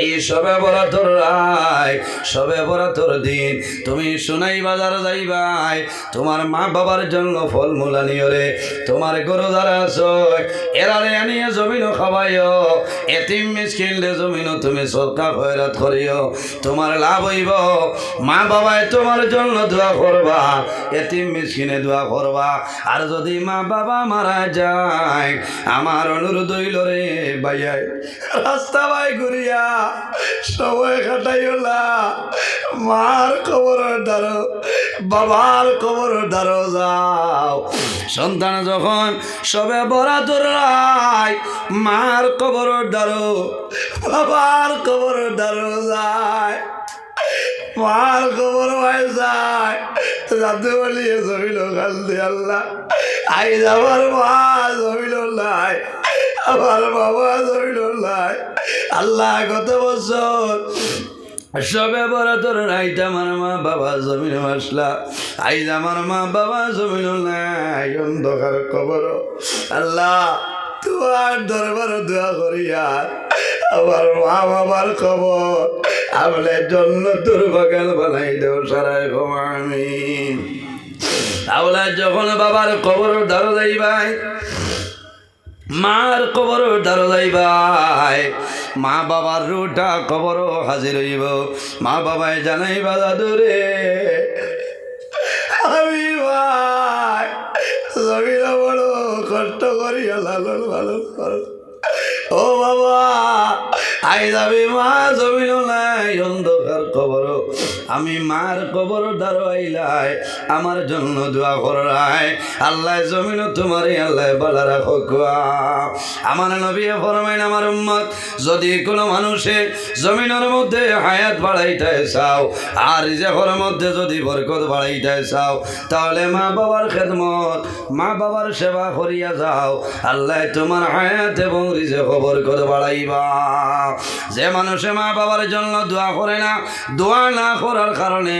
এই সবে বরাতর রায়, সবে বরাতর দিন। তুমি সোনাই বাজার যাইবাই, তোমার মা বাবার জন্য ফল মূলা রে। তোমার গরু যারা আছো এরারে আনিয়ে জমিনও খাবাইও এতিম মিসকিনলে জমিনও তুমি সরকার খয়রাত করিও। তোমার লাভ হইব, মা বাবায় তোমার জন্য দোয়া করবা, এতিম মিসকিনে দোয়া করবা। আর যদি মা বাবা মারা যায়, আমার অনুরোধ হইল রে ভাইয়াই, রাস্তা ভাই ঘুরিয়া সময় কাটাইও না। মার খবর দ্বারো বাবার খবর দ্বারো যাও। সন্তান যখন সবে বরা রায়, মার কবর দ্বারো বাবার কবর দ্বারো যায়। মার খবর ভাই যায়। রাতে বলিয়ে জমিল কালতে আল্লাহ। আই আমার মা জমিল নাই। আমার বাবা নাই আল্লাহ গত বছর সবে বড় তোর রাইতে আমার মা বাবা জমিন আসলা। আইজ আমার মা বাবা জমিন নাই অন্ধকার কবর। আল্লাহ, তোমার দরবার দোয়া করিয়া আমার মা বাবার খবর আমলে জন্য তোর বাগান বানাই দেও সারাই আমি তাহলে যখন বাবার কবর দাঁড়ো যাইবাই মার কবর দাঁড়ো যাইবাই মা বাবার রুটা কবর হাজির হইব। মা বাবায় জানাইবা দাদুরে আমি ভাই, জমিন বড় কষ্ট করি লালন ভালো করো ও বাবা আই যাবি মা জমিন নাই, অন্ধকার কবর আমি মার কবর দ্বারা আইলাই আমার জন্য দোয়া করাই। আল্লাহ জমিন তোমারই আল্লাহ বলা রাখো আমার নবী ফরমাইন, আমার উম্মত, যদি কোনো মানুষে জমিনের মধ্যে হায়াত বাড়াইতে চাও, আর রিজেকর মধ্যে যদি বরকত বাড়াইতে চাও, তাহলে মা বাবার খেদমত, মা বাবার সেবা করিয়া যাও। আল্লাহ তোমার হায়াত এবং রিজেক বরকত বাড়াইবা। যে মানুষে মা বাবার জন্য দোয়া করে না, দোয়া না করার কারণে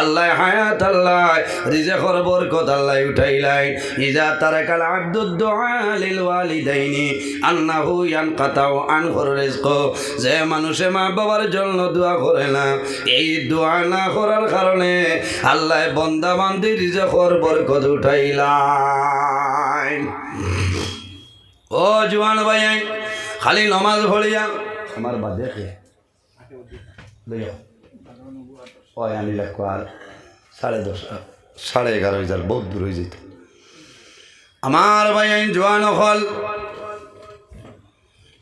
আল্লাহ হায়াত আল্লাহ রিজেকর বরকত আল্লাহ উঠাইলাই ইজা তারাকাল আব্দুদ দোয়া লিল ওয়ালিদাইনি আন্নাহু ইয়ানকাতাউ আনহুর রিজক। যে মানুষে মা বাবার জন্য দোয়া করে না এই দোয়া না করার কারণে আল্লাহ বন্দা বান্দি রিজেকর বরকত উঠাইলাই ও জুয়ান ভাই খালি নমাজ ভরিয়া আমার বাদে খেয়ে ওই আমি লাগবো আর সাড়ে দশ সাড়ে এগারো হাজার বহুত দূর হয়ে যেত। আমার ভাই জোয়ান হল।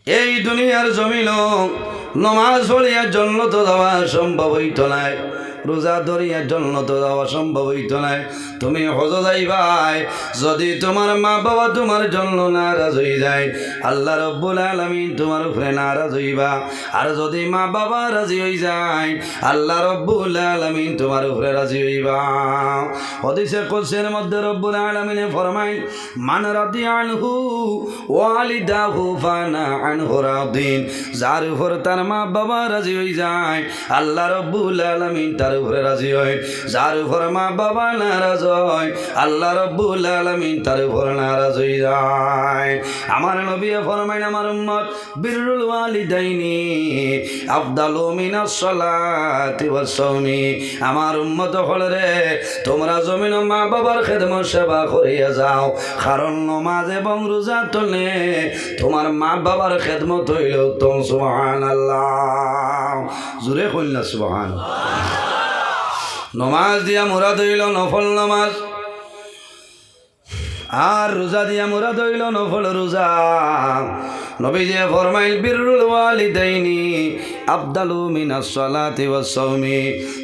এই দুনিয়ার জমিন নমাজ পড়িয়ার জন্য তো দেওয়া সম্ভব হইত নাই। রোজা ধরিয়ার জন্য তো দেওয়া সম্ভব হইত নাই তুমি হজ যাইবাই, যদি তোমার মা বাবা তোমার জন্য নারাজ হয়ে যায়, আল্লাহ রব্বুল আলমিন তোমার উপরে নারাজ হইবা। আর যদি মা বাবা রাজি হয়ে যায়, আল্লাহ রব্বুল আলমিন তোমার উপরে রাজি হইবা। হদিসে কোসের মধ্যে রব্বুল আলমিনে ফরমাই মান রাদি আনহু ওয়ালিদাহু ফানা আনহু রাদিন। যার উপর তার মা বাবা রাজি হয়ে যায়, আল্লাহ রব্বুল আলমিন তার উপরে রাজি হয়, যার উপর মা বাবা নারাজ হয়, আল্লাহ রব্বুল আলমিন তার উপর নারাজ হয়ে যায়। আমার নবী ফরমাইন, আমার উম্মত বিরুল ওয়ালিদাইনি, আফদালু মিনাস সালাতি আমার উম্মত হল রে, তোমরা জমিন মা বাবার খেদমত সেবা করিয়া যাও, কারণ নমাজ এবং রোজা তলে তোমার মা বাবার খেদমত হইল উত্তম সুবহান আল্লাহ জুড়ে কইলা সুবহান নমাজ দিয়া মুরাদ হইল নফল নমাজ। আর রোজা দিয়া মোরা দইল নফল রোজা। নবীজি ফরমাইল, বিরুল ওয়ালিদাইনি আবদালু মিনা সালাতি সাওমি।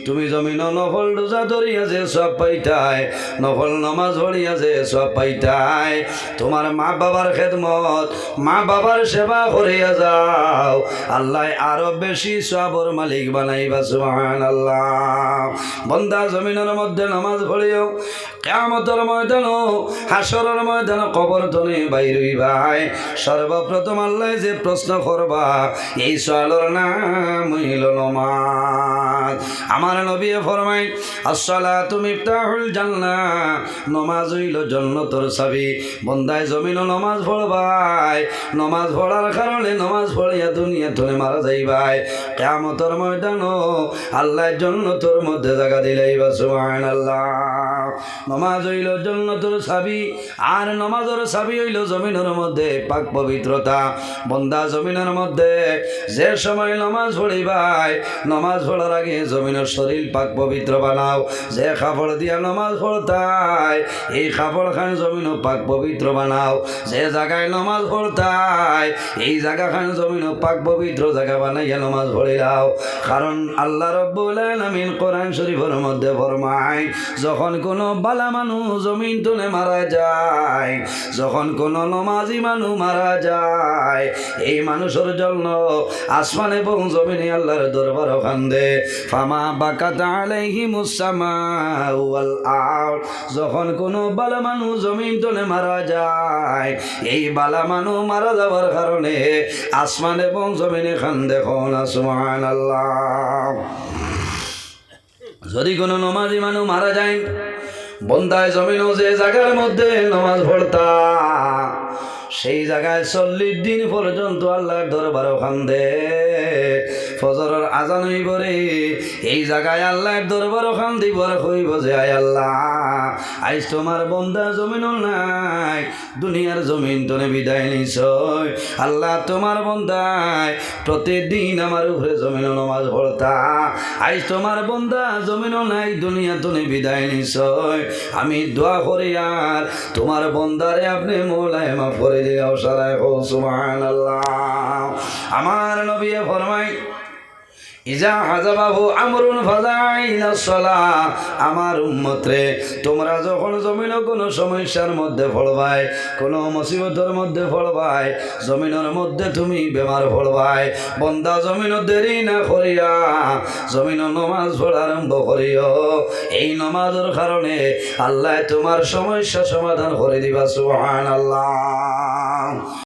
তুমি জমিন নফল রোজা ধরিয়া যে সব পাইতাই, নফল নামাজ পড়িয়া যে সব পাইতাই। তোমার মা বাবার খেদমত, মা বাবার সেবা করিয়া যাও। আল্লাহ আরও বেশি সবর মালিক বানাইবা, সুবহানাল্লাহ। বন্দা জমিনের মধ্যে নামাজ পড়িও কেমতর ময়দান হাসরের ময়দান কবর তনে বাইর ভাই সর্বপ্রথম আল্লাহ যে প্রশ্ন করবা, এই সোয়ালর নাম নমাজ আমার নবী ফরমাই আসসালা তুমি ইফতাহুল জান্নাহ নমাজ হইল জন্নতর চাবি। বন্দায় জমিন নমাজ পড়বাই, নমাজ পড়ার কারণে নমাজ পড়িয়া দুনিয়া তুলে মারা যাইবাই। কেমতর ময়দান আল্লাহ জন্নতর মধ্যে জায়গা দিলাইবা সুবহান আল্লাহ নমাজ হইল জন্নতর চাবি আর নমাজের চাবি হইল জমিনের মধ্যে পাক পবিত্রতা। বন্দা জমিনের মধ্যে যে সময় নমাজ পড়িবাই, নমাজ পড়ার আগে জমিনের শরীর পাক পবিত্র বানাও। যে কাপড় দিয়া নমাজ পড়তাই, এই কাপড় খান জমিন পাক পবিত্র বানাও। যে জায়গায় নমাজ পড়তাই, এই জায়গা খান জমিন পাক পবিত্র জায়গা বানাইয়া নমাজ পড়িলাও। কারণ আল্লাহ রব্বুল আলামিন কোরআন শরীফের মধ্যে ফরমায়, যখন কোনো বালা মানুষ জমিন তুলে মারা যায়। যখন কোনো নমাজি মানুষ মারা যায়, এই মানুষের জন্য আসমান এবং জমিনে আল্লাহর দরবার কান্দে ফামা মুসামা ওয়াল যখন কোনো বালা মানুষ জমিন তুলে মারা যায়, এই বালা মানুষ মারা যাওয়ার কারণে আসমান এবং জমিনে কান্দে কোন আসমান আল্লাহ যদি কোনো নমাজি মানুষ মারা যায় বন্দায় জমিনও যে জায়গার মধ্যে নমাজ পড়তা, সেই জায়গায় চল্লিশ দিন পর্যন্ত আল্লাহর দরবার খান্দে ফজরের আজান হইব রে। এই জায়গায় আল্লাহর দরবার খান দিবর হইব যে, আয় আল্লাহ, আইস তোমার বন্দা জমিন নাই, দুনিয়ার জমিন তনে বিদায় নিছ আল্লাহ তোমার বন্দায় প্রতিদিন আমার উপরে জমিন নমাজ পড়তা। আইস তোমার বন্দা জমিন নাই, দুনিয়া তনে বিদায় নিছ আমি দোয়া করি আর তোমার বন্দারে আপনি মোলায় মাফ করে দিয়ে অসারায় হো সুমান আল্লাহ আমার নবী ফরমাই ইজা হাজাবাহু আমরুন ফাজাইনা সলা, আমার উম্মতরে, তোমরা যখন জমিন কোনো সমস্যার মধ্যে পড়বাই কোনো মুসিবতের মধ্যে পড়বাই জমিনের মধ্যে তুমি বেমার পড়বাই বন্দা জমিন দেরি না করিয়া জমিন নমাজ পড়া আরম্ভ করিও। এই নমাজের কারণে আল্লাহ তোমার সমস্যা সমাধান করে দিবা সুবহান আল্লাহ